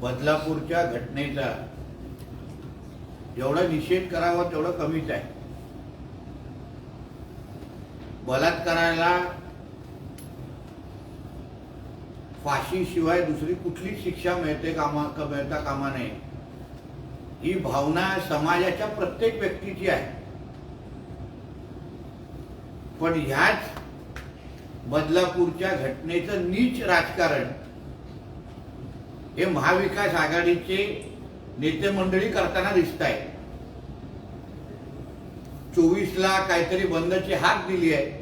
बदलापूरच्या घटनेचा जेवढा निषेध करावा तेवढं कमीच आहे. बलात्काराला फाशीशिवाय दुसरी कुठली शिक्षा मिळते कामा मिळता कामा नये. ही भावना समाजाच्या प्रत्येक व्यक्तीची आहे. पण ह्याच बदलापूरच्या घटनेचं नीच राजकारण हे महाविकास आघाडीचे नेते मंडळी करताना दिसत आहे चोवीसला काहीतरी बंदची हाक दिली आहे.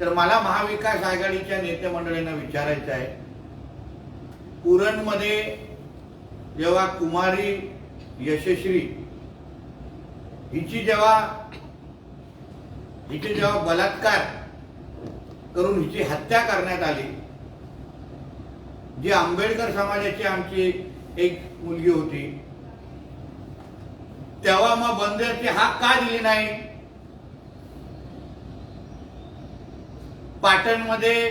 तर मला महाविकास आघाडीच्या नेते मंडळींना विचारायचं आहे. पुरणमध्ये जेव्हा कुमारी यशस्वी हिची जेव्हा हिचे जेव्हा बलात्कार करून हिची हत्या करण्यात आली जी आंबेडकर समाजाची आमची एक मुलगी होती. तेव्हा मग बंदरची हाक का दिली नाही? पाटणमध्ये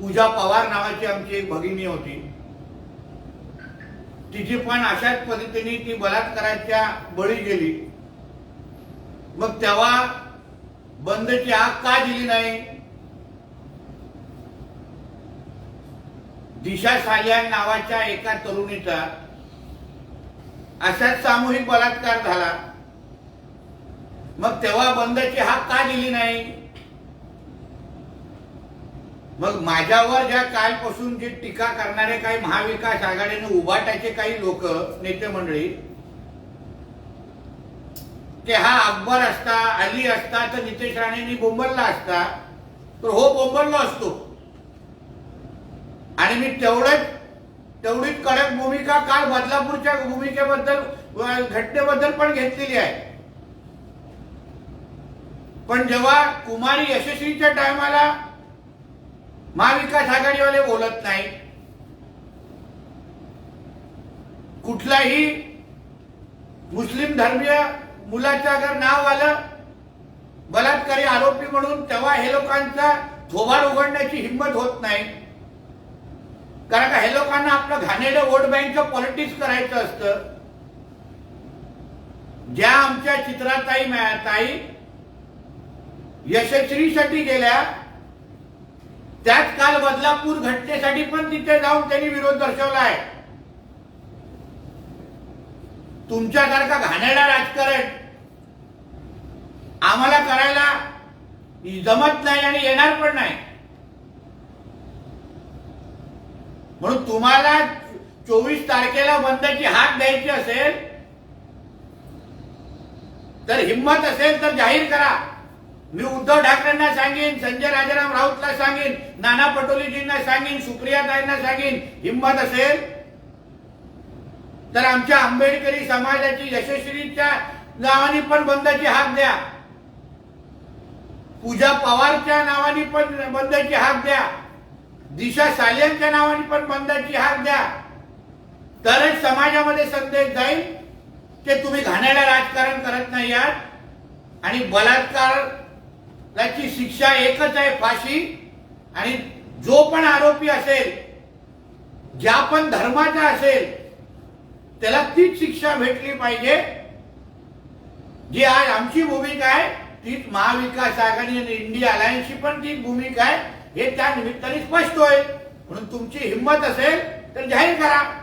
पूजा पवार नावाची आमची एक भगिनी होती. तिची पण अशाच पद्धतीने ती बलात्काराच्या बळी गेली. मग तेव्हा बंदची आग का दिली नाही? दिशा सालियान नावाच्या एका तरुणीचा असाच सामूहिक बलात्कार झाला. मग तेव्हा बंदची हाक का दिली नाही? मग माझ्यावर ज्या कालपासून जी टीका करणारे काही महाविकास आघाडीने उभाटाचे काही लोक नेते मंडळी ते हा अकबर असता अली असता तर नितेश राणेंनी बोंबलला असता तर हो बोंबललो असतो. आणि मी तेवढंच तेवढीच कडक भूमिका काल बदलापूरच्या भूमिकेबद्दल घटनेबद्दल पण घेतलेली आहे. पण जेव्हा कुमारी यशस्वीच्या टायमाला महाविकास आघाडीवाले बोलत नाही कुठलाही मुस्लिम धर्मीय मुलाचं अगर नाव आलं बलात्कारी आरोपी म्हणून तेव्हा हे लोकांचा थोबाड उघडण्याची हिंमत होत नाही. कारण का हे लोकांना आपलं घाणेरडं वोट बँकचं पॉलिटिक्स करायचं असतं. ज्या आमच्या चित्राताई ताई यशस्वीसाठी गेल्या त्याच काल बदलापूर घटनेसाठी पण तिथे जाऊन त्यांनी विरोध दर्शवला आहे. तुमच्यासारखा घाणेडा राजकारण आम्हाला करायला जमत नाही आणि येणार पण नाही. म्हणून तुम्हाला चोवीस तारखेला बंदची हाक द्यायची असेल तर हिंमत असेल तर जाहीर करा. मी उद्धव ठाकरेंना सांगेन संजय राजाराम राऊतला सांगेन नाना पटोलेजींना सांगेन सुप्रियाताईंना सांगेन हिंमत असेल तर आमच्या आंबेडकरी समाजाची यशस्वीच्या नावाने पण बंदची हाक द्या. पूजा पवारच्या नावाने पण बंदची हाक द्या. दिशा सालियांच्या नावाने पण बंदाची हाक द्या. तरच समाजामध्ये संदेश जाईल. की तुम्ही घाण्याला राजकारण करत नाही आहात. आणि बलात्काराची शिक्षा एकच आहे फाशी. आणि जो पण आरोपी असेल ज्या पण धर्माचा असेल त्याला तीच शिक्षा भेटली पाहिजे. जी आज आमची भूमिका आहे तीच महाविकास आघाडी आणि इंडिया अलायन्सची पण तीच भूमिका आहे. हे त्या निमित्ताने स्पष्ट होईल. म्हणून तुमची हिंमत असेल तर जाहीर करा.